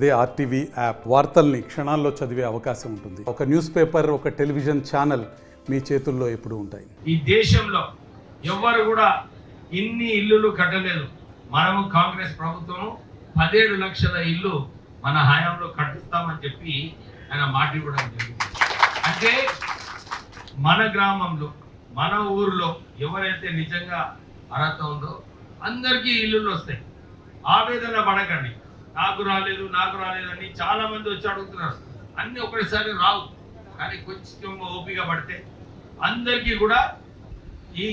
అదే RTV app వార్తల్ని క్షణాల్లో చదివే అవకాశం ఉంటుంది. ఒక న్యూస్ పేపర్ ఒక టెలివిజన్ ఛానల్ మీ చేతుల్లో ఎప్పుడు ఉంటాయి. ఈ దేశంలో ఎవ్వరు కూడా ఇన్ని ఇల్లులు కట్టలేదు. మనము కాంగ్రెస్ ప్రభుత్వం పదిహేడు లక్షల ఇల్లు మన హయాంలో కట్టిస్తామని చెప్పి ఆయన మాట ఇవ్వడం జరిగింది. అంటే మన గ్రామంలో మన ఊరిలో ఎవరైతే నిజంగా అర్హత ఉందో అందరికీ ఇల్లులు వస్తాయి. ఆవేదన పడకండి. నాకు రాలేదు నాకు రాలేదు అని చాలా మంది వచ్చి అడుగుతున్నారు. అన్ని ఒకటిసారి రావు. కానీ కొంచెం ఓపిక పడితే అందరికీ కూడా ఈ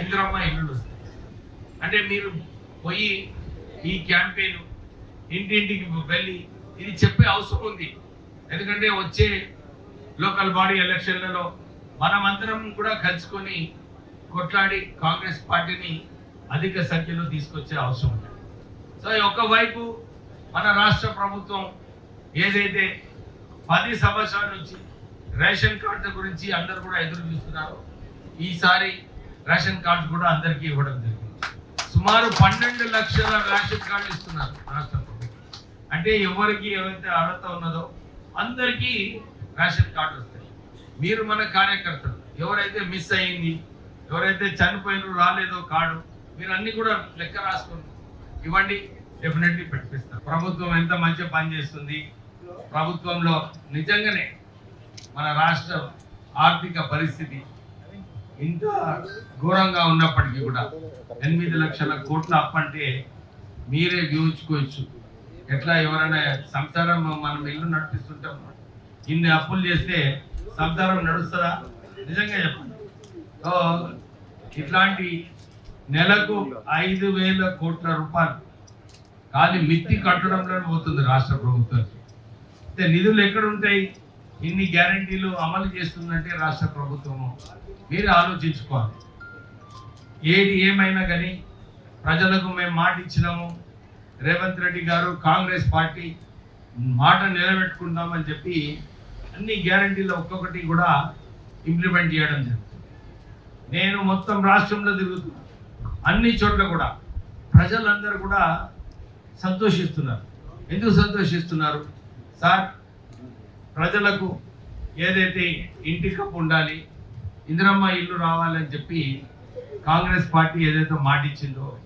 ఇంద్రమ్మ ఇల్లు అంటే మీరు పోయి ఈ క్యాంపెయిన్ ఇంటింటికి వెళ్ళి ఇది చెప్పే అవసరం ఉంది. ఎందుకంటే వచ్చే లోకల్ బాడీ ఎలక్షన్లలో మనమందరం కూడా కలుసుకొని కొట్లాడి కాంగ్రెస్ పార్టీని అధిక సంఖ్యలో తీసుకొచ్చే అవసరం ఉంది. సో ఒకవైపు మన రాష్ట్ర ప్రభుత్వం ఏదైతే పది సంవత్సరాల నుంచి రేషన్ కార్డు గురించి అందరు కూడా ఎదురు చూస్తున్నారు ఈసారి రేషన్ కార్డు కూడా అందరికీ ఇవ్వడం జరిగింది. సుమారు పన్నెండు లక్షల రేషన్ కార్డు ఇస్తున్నారు రాష్ట్ర ప్రభుత్వం. అంటే ఎవరికి ఏవైతే అర్హత ఉన్నదో అందరికీ రేషన్ కార్డు వస్తాయి. మీరు మన కార్యకర్తలు ఎవరైతే మిస్ అయ్యింది ఎవరైతే చనిపోయినారు రాలేదో కార్డు మీరు అన్ని కూడా లెక్క రాసుకోండి ఇవ్వండి. డెఫినెట్లీ పెట్టిస్తారు ప్రభుత్వం ఎంత మంచిగా పనిచేస్తుంది? ప్రభుత్వంలో నిజంగానే మన రాష్ట్ర ఆర్థిక పరిస్థితి ఇంత ఘోరంగా ఉన్నప్పటికీ కూడా ఎనిమిది లక్షల కోట్ల అప్పు అంటే మీరే వ్యూహించుకోవచ్చు ఎట్లా ఎవరైనా సంసారం మనం ఇల్లు నడిపిస్తుంటాం. ఇన్ని అప్పులు చేస్తే సంసారం నడుస్తుందా? నిజంగా చెప్పండి. ఇట్లాంటి నెలకు ఐదు వేల కోట్ల రూపాయలు కానీ మిత్తి కట్టడంలో పోతుంది రాష్ట్ర ప్రభుత్వానికి అయితే నిధులు ఎక్కడ ఉంటాయి? ఇన్ని గ్యారంటీలు అమలు చేస్తుందంటే రాష్ట్ర ప్రభుత్వము మీరు ఆలోచించుకోవాలి. ఏది ఏమైనా కానీ ప్రజలకు మేము మాట ఇచ్చినాము. రేవంత్ రెడ్డి గారు కాంగ్రెస్ పార్టీ మాట నిలబెట్టుకుందామని చెప్పి అన్ని గ్యారంటీలు ఒక్కొక్కటి కూడా ఇంప్లిమెంట్ చేయడం జరుగుతుంది. నేను మొత్తం రాష్ట్రంలో తిరుగుతున్నాను అన్ని చోట్ల కూడా ప్రజలందరూ కూడా సంతోషిస్తున్నారు. ఎందుకు సంతోషిస్తున్నారు? సార్ ప్రజలకు ఏదైతే ఇంటి కప్పు ఉండాలి ఇందిరమ్మ ఇల్లు రావాలని చెప్పి కాంగ్రెస్ పార్టీ ఏదైతే మాటిచ్చిందో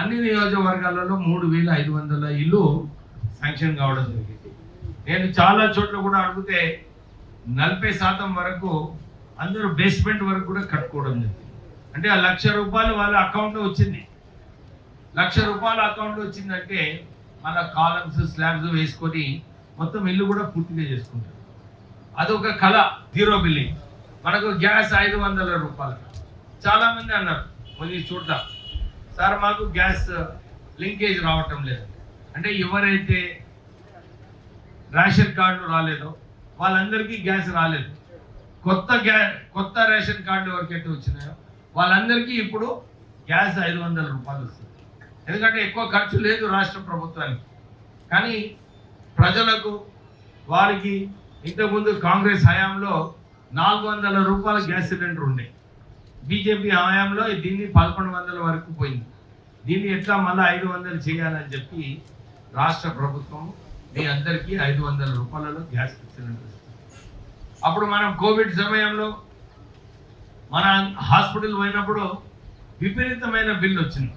అన్ని నియోజకవర్గాలలో మూడు వేల ఐదు వందల ఇల్లు శాంక్షన్ కావడం జరిగింది. నేను చాలా చోట్ల కూడా అడిగితే నలభై శాతం వరకు అందరూ బేస్మెంట్ వరకు కూడా కట్టుకోవడం జరిగింది. అంటే ఆ లక్ష రూపాయలు వాళ్ళ అకౌంట్లో వచ్చింది. లక్ష రూపాయల అకౌంట్ వచ్చిందంటే మన కాలమ్స్ స్లాబ్స్ వేసుకొని మొత్తం ఇల్లు కూడా పూర్తిగా చేసుకుంటారు. అదొక కళ జీరో బిల్లింగ్ మనకు గ్యాస్ ఐదు వందల రూపాయలు చాలామంది అన్నారు కొన్ని చోట్ల సార్ మాకు గ్యాస్ లింకేజ్ రావటం లేదు. అంటే ఎవరైతే రేషన్ కార్డు రాలేదో వాళ్ళందరికీ గ్యాస్ రాలేదు. కొత్త గ్యా కొత్త రేషన్ కార్డు ఎవరికైతే వచ్చినాయో వాళ్ళందరికీ ఇప్పుడు గ్యాస్ ఐదు వందల రూపాయలు వస్తుంది. ఎందుకంటే ఎక్కువ ఖర్చు లేదు రాష్ట్ర ప్రభుత్వానికి. కానీ ప్రజలకు వారికి ఇంతకుముందు కాంగ్రెస్ హయాంలో నాలుగు వందల రూపాయల గ్యాస్ సిలిండర్ ఉండే. బీజేపీ హయాంలో దీన్ని పదకొండు వందల వరకు పోయింది. దీన్ని ఎట్లా మళ్ళీ ఐదు వందలు చేయాలని చెప్పి రాష్ట్ర ప్రభుత్వం మీ అందరికీ ఐదు వందల రూపాయలలో గ్యాస్ సిలిండర్ అప్పుడు మనం కోవిడ్ సమయంలో మన హాస్పిటల్ పోయినప్పుడు విపరీతమైన బిల్లు వచ్చింది.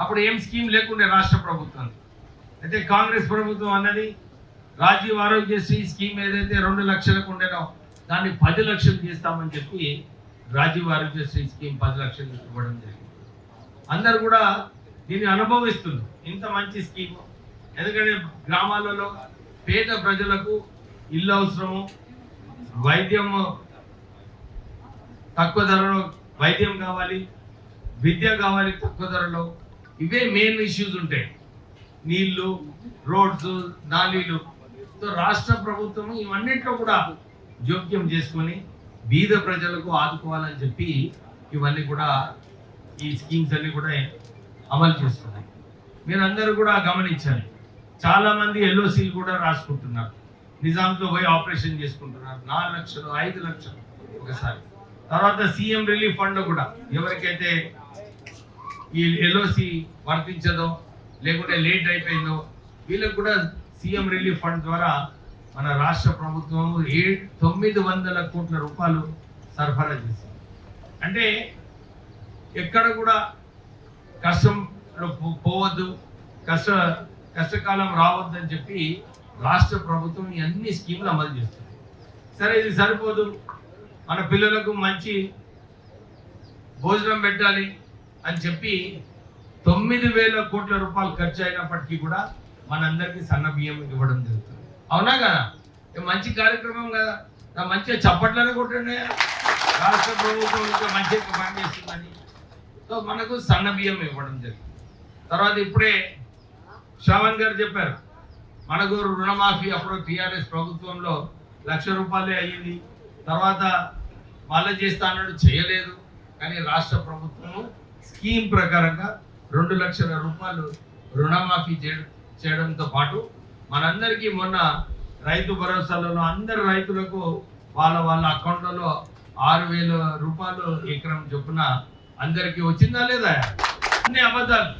అప్పుడు ఏం స్కీమ్ లేకుండే రాష్ట్ర ప్రభుత్వం అయితే కాంగ్రెస్ ప్రభుత్వం అన్నది రాజీవ్ ఆరోగ్యశ్రీ స్కీమ్ ఏదైతే రెండు లక్షలకు ఉండేనో దాన్ని పది లక్షలు చేస్తామని చెప్పి రాజీవ్ ఆరోగ్యశ్రీ స్కీమ్ పది లక్షలు ఇవ్వడం జరిగింది. అందరు కూడా దీన్ని అనుభవిస్తుంది ఇంత మంచి స్కీమ్. ఎందుకంటే గ్రామాలలో పేద ప్రజలకు ఇల్లు అవసరము వైద్యం తక్కువ ధరలో వైద్యం కావాలి విద్య కావాలి తక్కువ ధరలో ఇవే మెయిన్ ఇష్యూస్ ఉంటాయి. నీళ్ళు రోడ్స్ నాలీలు. రాష్ట్ర ప్రభుత్వం ఇవన్నిట్లో కూడా జోక్యం చేసుకొని బీద ప్రజలకు ఆదుకోవాలని చెప్పి ఇవన్నీ కూడా ఈ స్కీమ్స్ అన్ని కూడా అమలు చేస్తున్నాయి. మీరందరూ కూడా గమనించాలి. చాలామంది ఎల్ఓసీలు కూడా రాసుకుంటున్నారు. నిజాంతో పోయి ఆపరేషన్ చేసుకుంటున్నారు. నాలుగు లక్షలు ఐదు లక్షలు ఒకసారి. తర్వాత సీఎం రిలీఫ్ ఫండ్ కూడా ఎవరికైతే ఈ ఎల్ఓసి వర్తించదో లేకుంటే లేట్ అయిపోయిందో వీళ్ళకి కూడా సీఎం రిలీఫ్ ఫండ్ ద్వారా మన రాష్ట్ర ప్రభుత్వం ఏ తొమ్మిది వందల కోట్ల రూపాయలు సరఫరా చేసింది. అంటే ఎక్కడ కూడా కష్టంలో పోవద్దు కష్ట కష్టకాలం రావద్దని చెప్పి రాష్ట్ర ప్రభుత్వం అన్ని స్కీములు అమలు చేస్తుంది. సరే ఇది సరిపోదు. మన పిల్లలకు మంచి భోజనం పెట్టాలి. అని చెప్పి తొమ్మిది వేల కోట్ల రూపాయలు ఖర్చు అయినప్పటికీ కూడా మనందరికీ సన్న బియ్యం ఇవ్వడం జరుగుతుంది. అవునా కదా? మంచి కార్యక్రమం కదా. మంచిగా చప్పట్లనే కొట్టండి. రాష్ట్ర ప్రభుత్వం ఇంకా మంచిగా పనిచేస్తుందని సో మనకు సన్న బియ్యం ఇవ్వడం జరిగింది తర్వాత ఇప్పుడే శ్రావణ్ గారు చెప్పారు మనకు రుణమాఫీ అప్పుడు టీఆర్ఎస్ ప్రభుత్వంలో లక్ష రూపాయలే అయ్యింది. తర్వాత మళ్ళీ చేస్తా చేయలేదు. కానీ రాష్ట్ర ప్రభుత్వము స్కీమ్ ప్రకారంగా రెండు లక్షల రూపాయలు రుణమాఫీ చేయడం చేయడంతో పాటు మనందరికీ మొన్న రైతు భరోసాలలో అందరు రైతులకు వాళ్ళ వాళ్ళ అకౌంట్లలో ఆరు వేల రూపాయలు ఎకరం చొప్పున అందరికీ వచ్చిందా లేదా? అన్ని అబద్ధాలు.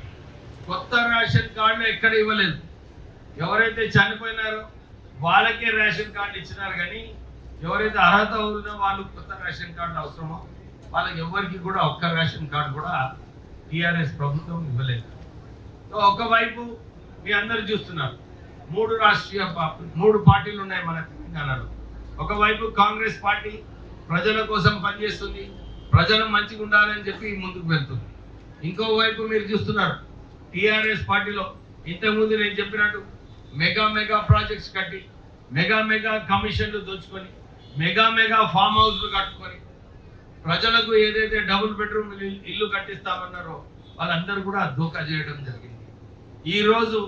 కొత్త రేషన్ కార్డులు ఎక్కడ ఇవ్వలేదు. ఎవరైతే చనిపోయినారో వాళ్ళకే రేషన్ కార్డు ఇచ్చినారు కానీ ఎవరైతే అర్హత ఉన్నో వాళ్ళు కొత్త రేషన్ కార్డు అవసరమో వాళ్ళకి ఎవరికి కూడా ఒక్క రేషన్ కార్డు కూడా టీఆర్ఎస్ ప్రభుత్వం ఇవ్వలేదు. సో ఒకవైపు మీ అందరు చూస్తున్నారు మూడు రాష్ట్రీయ మూడు పార్టీలు ఉన్నాయి మన తెలంగాణలో. ఒకవైపు కాంగ్రెస్ పార్టీ ప్రజల కోసం పనిచేస్తుంది ప్రజలు మంచిగా ఉండాలని చెప్పి ముందుకు వెళ్తుంది. ఇంకోవైపు మీరు చూస్తున్నారు టీఆర్ఎస్ పార్టీలో ఇంతకుముందు నేను చెప్పినట్టు మెగా మెగా ప్రాజెక్ట్స్ కట్టి మెగా మెగా కమిషన్లు దోచుకొని మెగా మెగా ఫామ్ హౌస్లు కట్టుకొని ప్రజలకు ఏదైతే డబుల్ బెడ్రూమ్ ఇల్లు- కట్టిస్తామన్నారో వాళ్ళందరూ కూడా దోకా చేయడం జరిగింది. ఈరోజు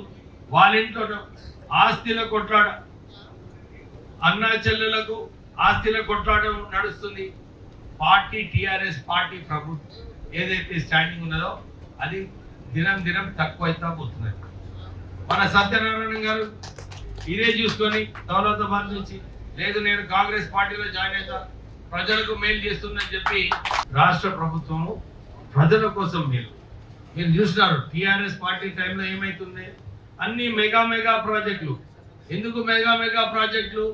వాళ్ళింట్లో వాళ్ళ ఇంట్లో ఆస్తిల కొట్లాడ అన్నా చెల్లెలకు ఆస్తిల కొట్లాట నడుస్తుంది. పార్టీ టిఆర్ఎస్ పార్టీ ప్రభుత్వం ఏదైతే స్టాండింగ్ ఉన్నదో అది దినం దినం తక్కువైతా పోతున్నది. మన సత్యనారాయణ గారు ఇదే చూసుకొని దౌలతాబాద్ నుంచి లేదు నేను కాంగ్రెస్ పార్టీలో జాయిన్ అవుతాను ప్రజలకు మేలు చేస్తుందని చెప్పి రాష్ట్ర ప్రభుత్వము ప్రజల కోసం మేలు మీరు చూసినారు టీఆర్ఎస్ పార్టీ టైంలో ఏమైతుంది? అన్ని మెగా మెగా ప్రాజెక్టులు. ఎందుకు మెగా మెగా ప్రాజెక్టులు?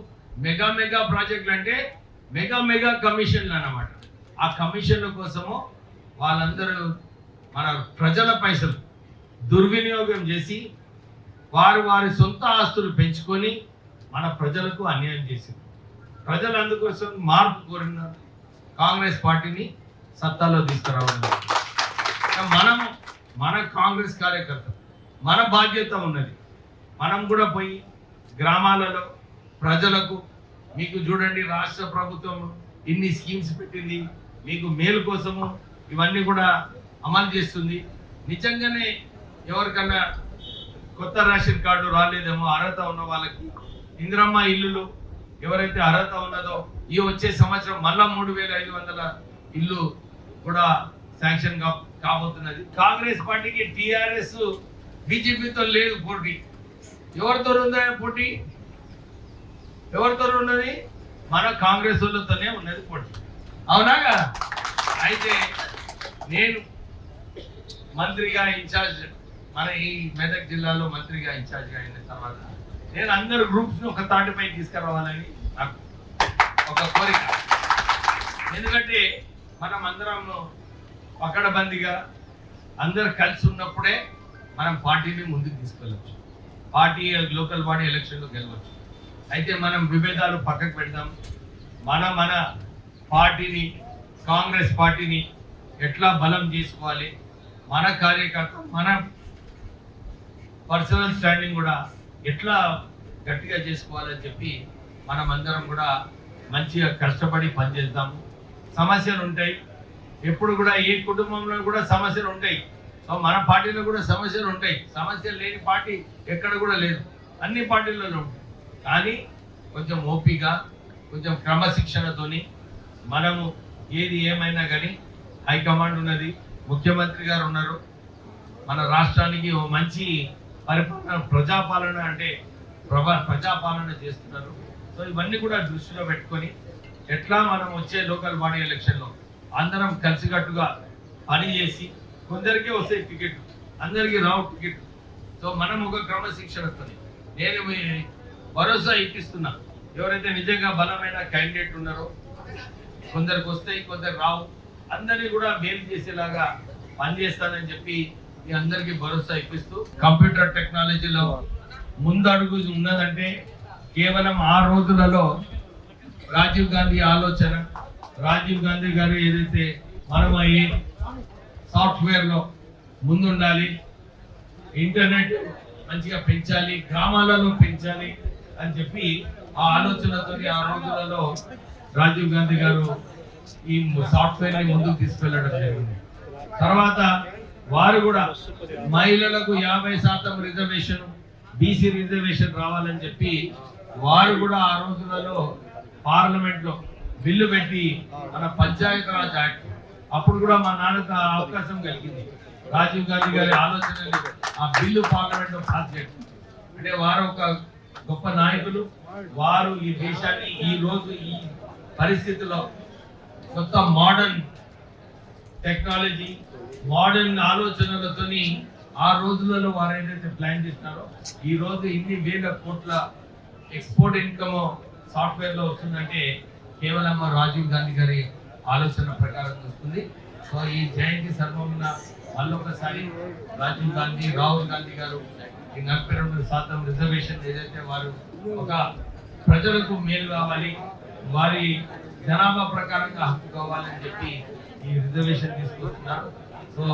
మెగా మెగా ప్రాజెక్టులు అంటే మెగా మెగా కమిషన్లు అన్నమాట. ఆ కమిషన్ల కోసము వాళ్ళందరూ మన ప్రజల పైసలు దుర్వినియోగం చేసి వారు వారి సొంత ఆస్తులు పెంచుకొని మన ప్రజలకు అన్యాయం చేసింది. ప్రజలు అందుకోసం మార్పు కోరిన కాంగ్రెస్ పార్టీని సత్తాలో తీసుకురావడం మనం మన కాంగ్రెస్ కార్యకర్త మన బాధ్యత ఉన్నది. మనం కూడా పోయి గ్రామాలలో ప్రజలకు మీకు చూడండి రాష్ట్ర ప్రభుత్వం ఇన్ని స్కీమ్స్ పెట్టింది మీకు మేలు కోసము ఇవన్నీ కూడా అమలు చేస్తుంది. నిజంగానే ఎవరికన్నా కొత్త రేషన్ కార్డు రాలేదేమో అర్హత ఉన్న వాళ్ళకి ఇందిరమ్మ ఇల్లులు ఎవరైతే అర్హత ఉన్నదో ఈ వచ్చే సంవత్సరం మళ్ళా మూడు వేల ఐదు వందల ఇల్లు కూడా శాంక్షన్ కా కాబోతున్నది. కాంగ్రెస్ పార్టీకి టిఆర్ఎస్ బీజేపీతో లేదు పోటీ. ఎవరితో ఉందా పోటీ? ఎవరితో ఉన్నది? మన కాంగ్రెస్ వాళ్ళతోనే ఉన్నది పోటీ. అవునా అయితే నేను మంత్రిగా ఇన్ఛార్జ్ మన ఈ మెదక్ జిల్లాలో మంత్రిగా ఇన్ఛార్జ్గా అయిన తర్వాత నేను అందరు గ్రూప్స్ ఒక తాటిపై తీసుకురావాలని నాకు ఒక కోరిక. ఎందుకంటే మనం అందరం పకడబందిగా అందరు కలిసి ఉన్నప్పుడే మనం పార్టీని ముందుకు తీసుకెళ్ళచ్చు. పార్టీ లోకల్ బాడీ ఎలక్షన్లో గెలవచ్చు. అయితే మనం విభేదాలు పక్కకు పెడదాం. మన మన పార్టీని కాంగ్రెస్ పార్టీని ఎట్లా బలం చేసుకోవాలి మన కార్యకర్త మన పర్సనల్ స్టాండింగ్ కూడా ఎట్లా గట్టిగా చేసుకోవాలని చెప్పి మనమందరం కూడా మంచిగా కష్టపడి పనిచేద్దాము సమస్యలు ఉంటాయి. ఎప్పుడు కూడా ఏ కుటుంబంలో కూడా సమస్యలు ఉంటాయి. సో మన పార్టీలో కూడా సమస్యలు ఉంటాయి. సమస్యలు లేని పార్టీ ఎక్కడ కూడా లేదు. అన్ని పార్టీలలో ఉంటాయి. కానీ కొంచెం ఓపిగా కొంచెం క్రమశిక్షణతోని మనము ఏది ఏమైనా కానీ హైకమాండ్ ఉన్నది ముఖ్యమంత్రి గారు ఉన్నారు. మన రాష్ట్రానికి ఓ మంచి పరిపాలన ప్రజాపాలన అంటే ప్రభా ప్రజాపాలన చేస్తున్నారు. సో ఇవన్నీ కూడా దృష్టిలో పెట్టుకొని ఎట్లా మనం వచ్చే లోకల్ బాడీ ఎలక్షన్లో అందరం కలిసికట్టుగా పని చేసి కొందరికే వస్తాయి టికెట్ అందరికీ రావు టికెట్. సో మనం ఒక క్రమశిక్షణతో నేను భరోసా ఇప్పిస్తున్నా. ఎవరైతే నిజంగా బలమైన క్యాండిడేట్ ఉన్నారో కొందరికి వస్తాయి కొందరు రావు అందరినీ కూడా మేలు చేసేలాగా పనిచేస్తానని చెప్పి మీ అందరికీ భరోసా ఇప్పిస్తూ కంప్యూటర్ టెక్నాలజీలో ముందడుగు ఉన్నదంటే కేవలం ఆ రోజులలో రాజీవ్ గాంధీ ఆలోచన రాజీవ్ గాంధీ గారు ఏదైతే మనం అయ్యి సాఫ్ట్వేర్లో ముందుండాలి ఇంటర్నెట్ మంచిగా పెంచాలి గ్రామాలలో పెంచాలి అని చెప్పి ఆ ఆలోచనతో ఆ రోజులలో రాజీవ్ గాంధీ గారు ఈ సాఫ్ట్వేర్ని ముందుకు తీసుకెళ్ళడం జరిగింది. తర్వాత వారు కూడా మహిళలకు యాభై శాతం రిజర్వేషన్ బీసీ రిజర్వేషన్ రావాలని చెప్పి వారు కూడా ఆ రోజులలో పార్లమెంట్లో బిల్లు పెట్టి మన పంచాయత్ రాజ్ యాక్ట్ అప్పుడు కూడా మా నాన్నకు ఆ అవకాశం కలిగింది. రాజీవ్ గాంధీ గారి ఆలోచనలు ఆ బిల్లు పార్లమెంట్లో పాస్ చేయడం అంటే వారు ఒక గొప్ప నాయకులు వారు ఈ దేశాన్ని ఈ రోజు ఈ పరిస్థితిలో కొత్త మోడర్న్ టెక్నాలజీ మోడర్న్ ఆలోచనలతోని ఆ రోజులలో వారు ఏదైతే ప్లాన్ చేసినారో ఈ రోజు ఇన్ని వేల కోట్ల ఎక్స్పోర్ట్ ఇన్కమ్ సాఫ్ట్వేర్లో వస్తుందంటే కేవలం రాజీవ్ గాంధీ గారి ఆలోచన ప్రకారం వస్తుంది. సో ఈ జయంతి సందర్భంగా మళ్ళొకసారి రాజీవ్ గాంధీ రాహుల్ గాంధీ గారు ఈ నలభై రెండు శాతం రిజర్వేషన్ ఏదైతే వారు ఒక ప్రజలకు మేలు కావాలి వారి జనాభా ప్రకారంగా హక్కు కావాలని చెప్పి ఈ రిజర్వేషన్ తీసుకొస్తున్నా సో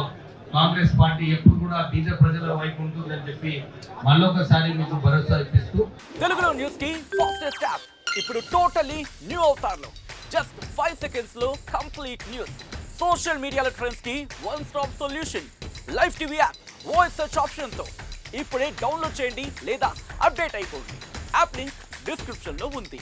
కాంగ్రెస్ పార్టీ ఎప్పుడు కూడా బీజ ప్రజల వైపు ఉంటుందని చెప్పి మళ్ళొకసారి మీకు భరోసా ఇప్పిస్తూ తెలుగులో న్యూస్కి ఫాస్టెస్ట్ యాప్ ఇప్పుడు టోటలీ న్యూ అవతార్లో. జస్ట్ ఫైవ్ సెకండ్స్లో కంప్లీట్ న్యూస్ సోషల్ మీడియాలో ట్రెండ్స్కి one stop solution live TV app voice search ఆప్షన్తో. ఇప్పుడే డౌన్లోడ్ చేయండి లేదా అప్డేట్ అయిపోండి. యాప్ లింక్ డిస్క్రిప్షన్లో ఉంది.